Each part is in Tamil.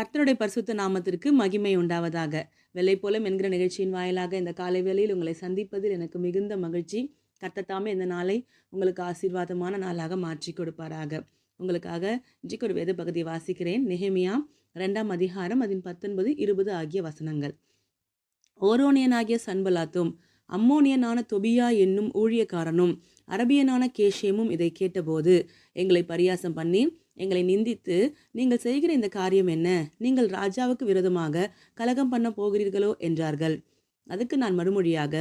கர்த்தனுடைய பரிசுத்த நாமத்திற்கு மகிமை உண்டாவதாக. வெள்ளை போலம் என்கிற நிகழ்ச்சியின் வாயிலாக இந்த காலை வேளையில் உங்களை சந்திப்பதில் எனக்கு மிகுந்த மகிழ்ச்சி. கர்த்தத்தாமே இந்த நாளை உங்களுக்கு ஆசீர்வாதமான நாளாக மாற்றி கொடுப்பாராக. உங்களுக்காக இன்றைக்கு ஒரு வேத பகுதியை வாசிக்கிறேன். நெஹமியா ரெண்டாம் அதிகாரம் அதன் பத்தொன்பது இருபது ஆகிய வசனங்கள். ஓரோனியனாகிய சன்பலாத்தும் அம்மோனியனான தொபியா என்னும் ஊழியக்காரனும் அரபியனான கேஷேமும் இதை கேட்டபோது எங்களை பரியாசம் பண்ணி எங்களை நிந்தித்து நீங்கள் செய்கிற இந்த காரியம் என்ன? நீங்கள் ராஜாவுக்கு விரோதமாக கலகம் பண்ண போகிறீர்களோ? என்றார்கள். அதுக்கு நான் மறுமொழியாக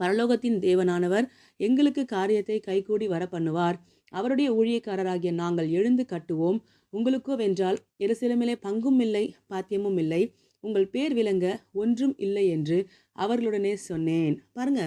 பரலோகத்தின் தேவனானவர் எங்களுக்கு காரியத்தை கைகூடி வர பண்ணுவார் அவருடைய ஊழியக்காரராகிய நாங்கள் எழுந்து கட்டுவோம். உங்களுக்கோ வென்றால் எருசிலமிலே பங்கும் இல்லை பாத்தியமும் இல்லை. உங்கள் பேர் விளங்க ஒன்றும் இல்லை என்று அவர்களுடனே சொன்னேன். பாருங்க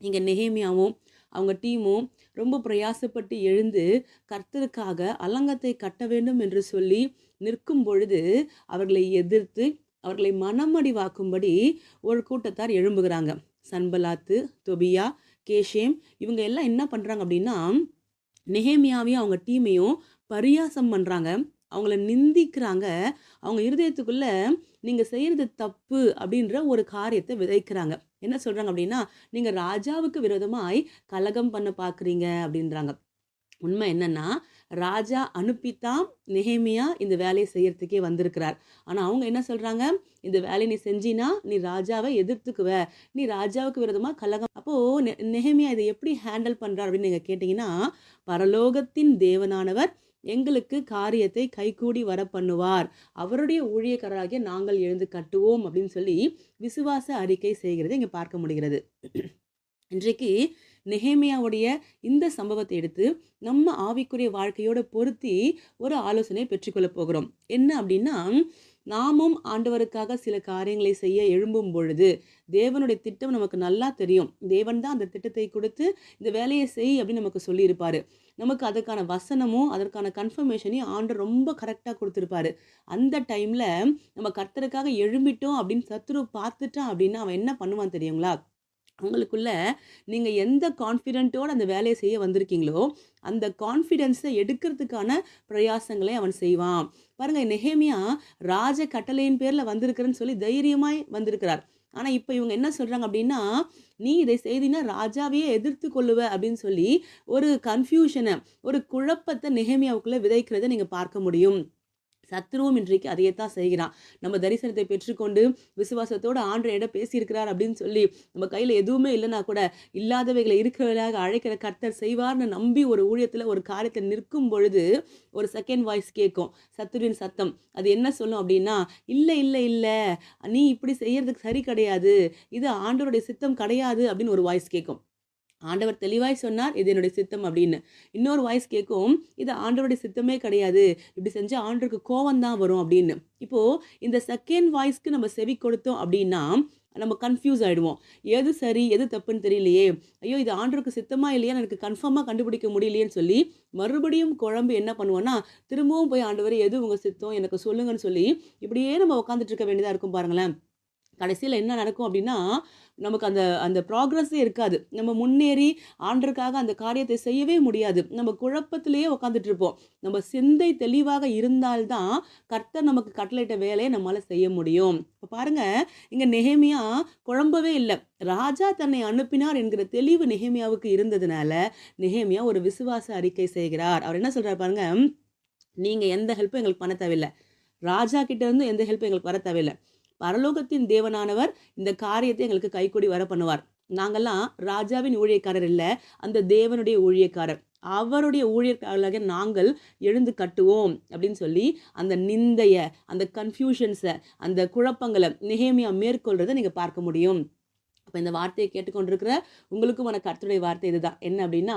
இங்கே நெஹேமியாவும் அவங்க டீமும் ரொம்ப பிரயாசப்பட்டு எழுந்து கர்த்தருக்காக அலங்கத்தை கட்ட வேண்டும் என்று சொல்லி நிற்கும் பொழுது அவர்களை எதிர்த்து அவர்களை மனமடிவாக்கும்படி ஒரு கூட்டத்தார் எழும்புகிறாங்க. சன்பலாத்து தொபியா கேஷேம் இவங்க எல்லாம் என்ன பண்ணுறாங்க அப்படின்னா நெஹேமியாவையும் அவங்க டீமையும் பரியாசம் பண்ணுறாங்க அவங்கள நிந்திக்கிறாங்க. அவங்க இருதயத்துக்குள்ள நீங்கள் செய்கிறது தப்பு அப்படின்ற ஒரு காரியத்தை விதைக்கிறாங்க. என்ன சொல்கிறாங்க அப்படின்னா நீங்கள் ராஜாவுக்கு விரோதமாய் கலகம் பண்ண பார்க்குறீங்க அப்படின்றாங்க. உண்மை என்னன்னா ராஜா அனுப்பித்தான் நெஹேமியா இந்த வேலையை செய்யறதுக்கே வந்திருக்கிறார். ஆனால் அவங்க என்ன சொல்கிறாங்க இந்த வேலையை நீ செஞ்சினா நீ ராஜாவை எதிர்த்துக்குவ. நீ ராஜாவுக்கு விரோதமாக கலகம். அப்போது நெ நெஹேமியா இதை எப்படி ஹேண்டில் பண்ணுறார் அப்படின்னு நீங்கள் கேட்டிங்கன்னா பரலோகத்தின் தேவனானவர் எங்களுக்கு காரியத்தை கைகூடி வர பண்ணுவார் அவருடைய ஊழியக்காரராகிய நாங்கள் எழுந்து கட்டுவோம் அப்படின்னு சொல்லி விசுவாச அறிக்கை செய்கிறது இங்கே பார்க்க முடிகிறது. இன்றைக்கு நெஹேமியாவுடைய இந்த சம்பவத்தை எடுத்து நம்ம ஆவிக்குரிய வாழ்க்கையோட பொருத்தி ஒரு ஆலோசனை பெற்றுக்கொள்ள போகிறோம். என்ன அப்படின்னா நாமும் ஆண்டவருக்காக சில காரியங்களை செய்ய எழும்பும் பொழுது தேவனுடைய திட்டம் நமக்கு நல்லா தெரியும். தேவன் தான் அந்த திட்டத்தை கொடுத்து இந்த வேலையை செய் அப்படின்னு நமக்கு சொல்லியிருப்பாரு. நமக்கு அதுக்கான வசனமும் அதற்கான கன்ஃபர்மேஷனையும் ஆண்டு ரொம்ப கரெக்டாக கொடுத்துருப்பாரு. அந்த டைமில் நம்ம கர்த்தருக்காக எழும்பிட்டோம் அப்படின்னு சத்துரு பார்த்துட்டான் அப்படின்னா அவன் என்ன பண்ணுவான் தெரியுங்களா? உங்களுக்குள்ள நீங்கள் எந்த கான்ஃபிடென்ட்டோடு அந்த வேலையை செய்ய வந்திருக்கீங்களோ அந்த கான்ஃபிடென்ஸை எடுக்கிறதுக்கான பிரயாசங்களை அவன் செய்வான். பாருங்கள் நெஹேமியா ராஜ கட்டளையின் பேரில் வந்திருக்கிறேன்னு சொல்லி தைரியமாய் வந்திருக்கிறார். ஆனால் இப்போ இவங்க என்ன சொல்கிறாங்க அப்படின்னா நீ இதை செய்தினா ராஜாவையே எதிர்த்து கொள்ளுவ அப்படின்னு சொல்லி ஒரு கன்ஃபியூஷனை ஒரு குழப்பத்தை நெஹேமியாவுக்குள்ளே விதைக்கிறதை நீங்கள் பார்க்க முடியும். சத்ருவும் இன்றைக்கு அதையே தான் செய்கிறான். நம்ம தரிசனத்தை பெற்றுக்கொண்டு விசுவாசத்தோடு ஆண்டு இடம் பேசியிருக்கிறார் அப்படின்னு சொல்லி நம்ம கையில் எதுவுமே இல்லைனா கூட இல்லாதவைகளை இருக்கிறவர்களாக அழைக்கிற கர்த்தர் செய்வார்னு நம்பி ஒரு ஊழியத்தில் ஒரு காரியத்தை நிற்கும் பொழுது ஒரு செகண்ட் வாய்ஸ் கேட்கும். சத்துருவின் சத்தம் அது என்ன சொல்லும்? அப்படின்னா இல்லை இல்லை இல்லை. நீ இப்படி செய்யறதுக்கு சரி கிடையாது. இது ஆண்டவருடைய சித்தம் கிடையாது. அப்படின்னு ஒரு வாய்ஸ் கேட்கும். ஆண்டவர் தெளிவாய் சொன்னார் இது என்னுடைய சித்தம் அப்படின்னு. இன்னொரு வாய்ஸ் கேட்கும் இது ஆண்டவருடைய சித்தமே கிடையாது. இப்படி செஞ்சால் ஆண்டருக்கு கோவம் தான் வரும் அப்படின்னு. இப்போது இந்த செகண்ட் வாய்ஸ்க்கு நம்ம செவி கொடுத்தோம் அப்படின்னா நம்ம கன்ஃபியூஸ் ஆகிடுவோம் எது சரி எது தப்புன்னு தெரியலையே. ஐயோ இது ஆண்டருக்கு சித்தமாக இல்லையா எனக்கு கன்ஃபார்மாக கண்டுபிடிக்க முடியலையேன்னு சொல்லி மறுபடியும் குழம்பு என்ன பண்ணுவோன்னா திரும்பவும் போய் ஆண்டவர் எது உங்கள் சித்தம் எனக்கு சொல்லுங்கன்னு சொல்லி இப்படியே நம்ம உட்காந்துட்டு இருக்க வேண்டியதாக இருக்கும் பாருங்களேன். கடைசியில் என்ன நடக்கும் அப்படின்னா நமக்கு அந்த அந்த ப்ராக்ரஸே இருக்காது. நம்ம முன்னேறி ஆண்டருக்காக அந்த காரியத்தை செய்யவே முடியாது. நம்ம குழப்பத்திலேயே உட்காந்துட்டு இருப்போம். நம்ம சிந்தை தெளிவாக இருந்தால்தான் கர்த்தர் நமக்கு கட்டளையிட்ட வேலையை நம்மளால் செய்ய முடியும். இப்போ பாருங்க இங்கே நெஹேமியா குழம்பவே இல்லை. ராஜா தன்னை அனுப்பினார் என்கிற தெளிவு நெஹேமியாவுக்கு இருந்ததுனால நெஹேமியா ஒரு விசுவாச அறிக்கை செய்கிறார். அவர் என்ன சொல்கிறார் பாருங்க நீங்கள் எந்த ஹெல்ப்பும் எங்களுக்கு பண்ண தேவையில்லை. ராஜா கிட்டேருந்து எந்த ஹெல்ப்பும் எங்களுக்கு வர தேவையில்லை. பரலோகத்தின் தேவனானவர் இந்த காரியத்தை எங்களுக்கு கைக்கூடி வர பண்ணுவார். நாங்கள்லாம் ராஜாவின் ஊழியக்காரர் இல்லை அந்த தேவனுடைய ஊழியக்காரர். அவருடைய ஊழியர்களாக நாங்கள் எழுந்து கட்டுவோம் அப்படின்னு சொல்லி அந்த நிந்தைய அந்த கன்ஃபியூஷன்ஸை அந்த குழப்பங்களை நெகேமியா மேற்கொள்றதை நீங்கள் பார்க்க முடியும். அப்போ இந்த வார்த்தையை கேட்டுக்கொண்டிருக்கிற உங்களுக்குமான கருத்துடைய வார்த்தை இதுதான். என்ன அப்படின்னா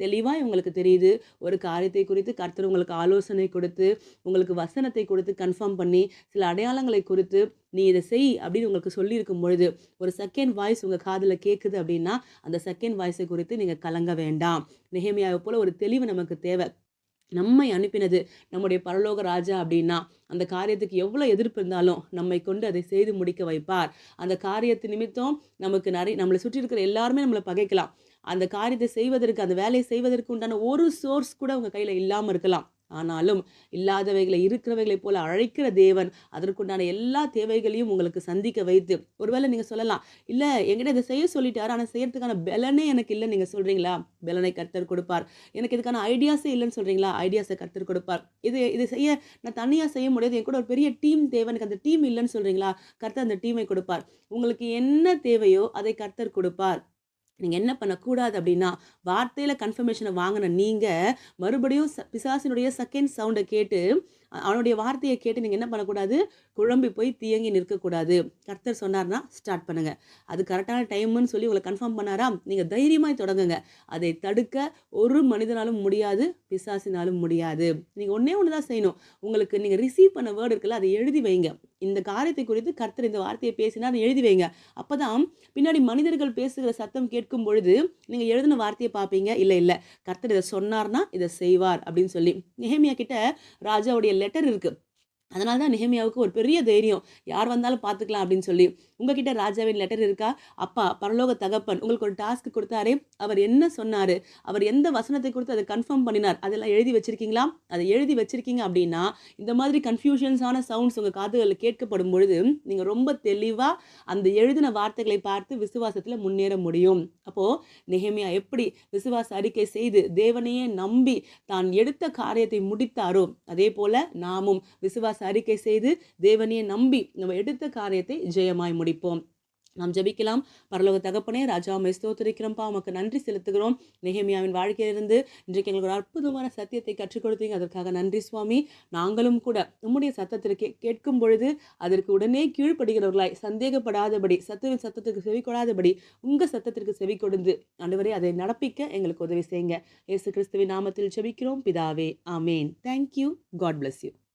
தெளிவாக உங்களுக்கு தெரியுது. ஒரு காரியத்தை குறித்து கர்த்தர் உங்களுக்கு ஆலோசனை கொடுத்து உங்களுக்கு வசனத்தை கொடுத்து கன்ஃபார்ம் பண்ணி சில அடையாளங்களை குறித்து நீ இதை செய் அப்படின்னு உங்களுக்கு சொல்லியிருக்கும் பொழுது ஒரு செகண்ட் வாய்ஸ் உங்கள் காதில் கேட்குது அப்படின்னா அந்த செகண்ட் வாய்ஸை குறித்து நீங்கள் கலங்க வேண்டாம். நெஹேமியாவை போல் ஒரு தெளிவு நமக்கு தேவை. நம்மை அனுப்பினது நம்முடைய பரலோக ராஜா அப்படின்னா அந்த காரியத்துக்கு எவ்வளோ எதிர்ப்பு இருந்தாலும் நம்மை கொண்டு அதை செய்து முடிக்க வைப்பார். அந்த காரியத்து நிமித்தம் நமக்கு நிறைய நம்மளை சுற்றி இருக்கிற எல்லாருமே நம்மளை பகைக்கலாம். அந்த காரியத்தை செய்வதற்கு அந்த வேலையை செய்வதற்கு உண்டான ஒரு சோர்ஸ் கூட உங்கள் கையில் இல்லாமல் இருக்கலாம். ஆனாலும் இல்லாதவைகளை இருக்கிறவைகளைப் போல அழைக்கிற தேவன் அதற்குண்டான எல்லா தேவைகளையும் உங்களுக்கு சந்திக்க வைத்து ஒருவேளை நீங்கள் சொல்லலாம் இல்லை என்கிட்ட இதை செய்ய சொல்லிட்டாரு ஆனால் செய்யறதுக்கான பலனே எனக்கு இல்லை நீங்கள் சொல்கிறீங்களா பலனை கர்த்தர் கொடுப்பார். எனக்கு இதுக்கான ஐடியாஸே இல்லைன்னு சொல்கிறீங்களா ஐடியாஸை கர்த்தர் கொடுப்பார். இது இது செய்ய நான் தனியாக செய்ய முடியாது என் கூட ஒரு பெரிய டீம் தேவை எனக்கு அந்த டீம் இல்லைன்னு சொல்கிறீங்களா கர்த்தர் அந்த டீமை கொடுப்பார். உங்களுக்கு என்ன தேவையோ அதை கர்த்தர் கொடுப்பார். நீங்கள் என்ன பண்ணக்கூடாது அப்படின்னா வார்த்தையில் கன்ஃபர்மேஷனை வாங்கின நீங்கள் மறுபடியும் ச பிசாசினுடைய செகண்ட் சவுண்டை கேட்டு அவனுடைய வார்த்தையை கேட்டு நீங்கள் என்ன பண்ணக்கூடாது? குழம்பி போய் தியங்கி நிற்கக்கூடாது. கர்த்தர் சொன்னார்னா ஸ்டார்ட் பண்ணுங்கள் அது கரெக்டான டைம்னு சொல்லி உங்களை கன்ஃபார்ம் பண்ணாரா? நீங்கள் தைரியமாக தொடங்குங்க. அதை தடுக்க ஒரு மனிதனாலும் முடியாது பிசாசினாலும் முடியாது. நீங்கள் ஒன்றே ஒன்று தான் செய்யணும். உங்களுக்கு நீங்கள் ரிசீவ் பண்ண வேர்டு இருக்குல்ல அதை எழுதி வைங்க. இந்த காரியத்தை குறித்து கர்த்தர் இந்த வார்த்தையை பேசினா அதை எழுதி வைங்க. அப்பதான் பின்னாடி மனிதர்கள் பேசுகிற சத்தம் கேட்கும் பொழுது நீங்கள் எழுதின வார்த்தையை பார்ப்பீங்க. இல்லை இல்லை. கர்த்தர் இதை சொன்னார்னா இதை செய்வார் அப்படின்னு சொல்லி. நெஹேமியா கிட்ட ராஜாவுடைய லெட்டர் இருக்கு. அதனால தான் நெஹேமியாவுக்கு ஒரு பெரிய தைரியம். யார் வந்தாலும் பார்த்துக்கலாம் அப்படின்னு சொல்லி. உங்ககிட்ட ராஜாவின் லெட்டர் இருக்கா? அப்பா பரலோக தகப்பன் உங்களுக்கு ஒரு டாஸ்க் கொடுத்தாரே அவர் என்ன சொன்னார்? அவர் எந்த வசனத்தை கொடுத்து அதை கன்ஃபார்ம் பண்ணினார்? அதெல்லாம் எழுதி வச்சிருக்கீங்களா? அதை எழுதி வச்சிருக்கீங்க அப்படின்னா இந்த மாதிரி கன்ஃபியூஷன்ஸான சவுண்ட்ஸ் உங்கள் காதுகளில் கேட்கப்படும் பொழுது நீங்கள் ரொம்ப தெளிவாக அந்த எழுதின வார்த்தைகளை பார்த்து விசுவாசத்தில் முன்னேற முடியும். அப்போது நெஹேமியா எப்படி விசுவாச அறிக்கை செய்து தேவனையே நம்பி தான் எடுத்த காரியத்தை முடித்தாரோ அதே போல நாமும் விசுவாச அறிக்கை செய்து தேவனையே நம்பி நம்ம எடுத்த காரியத்தை ஜெயமாய் முடிப்போம். நாம் ஜெபிக்கலாம். பரலோக தகப்பனே ராஜா மை உமக்கு நன்றி செலுத்துகிறோம். நெஹேமியாவின் வாழ்க்கையிலிருந்து இன்றைக்கு எங்களுக்கு ஒரு அற்புதமான சத்தியத்தை கற்றுக் கொடுத்தீங்க. அதற்காக நன்றி சுவாமி. நாங்களும் கூட உம்முடைய சத்தத்திற்கு கேட்கும் பொழுது அதற்கு உடனே கீழ்ப்படுகிறவர்களாய் சந்தேகப்படாதபடி சத்துவின் சத்தத்திற்கு செவி கொடாதபடி உங்கள் சத்தத்திற்கு செவி கொடுந்து அன்றுவரை அதை நடப்பிக்க எங்களுக்கு உதவி செய்யுங்க. இயேசு கிறிஸ்துவின் நாமத்தில் ஜெபிக்கிறோம். பிதாவே ஆமேன். Thank you God bless you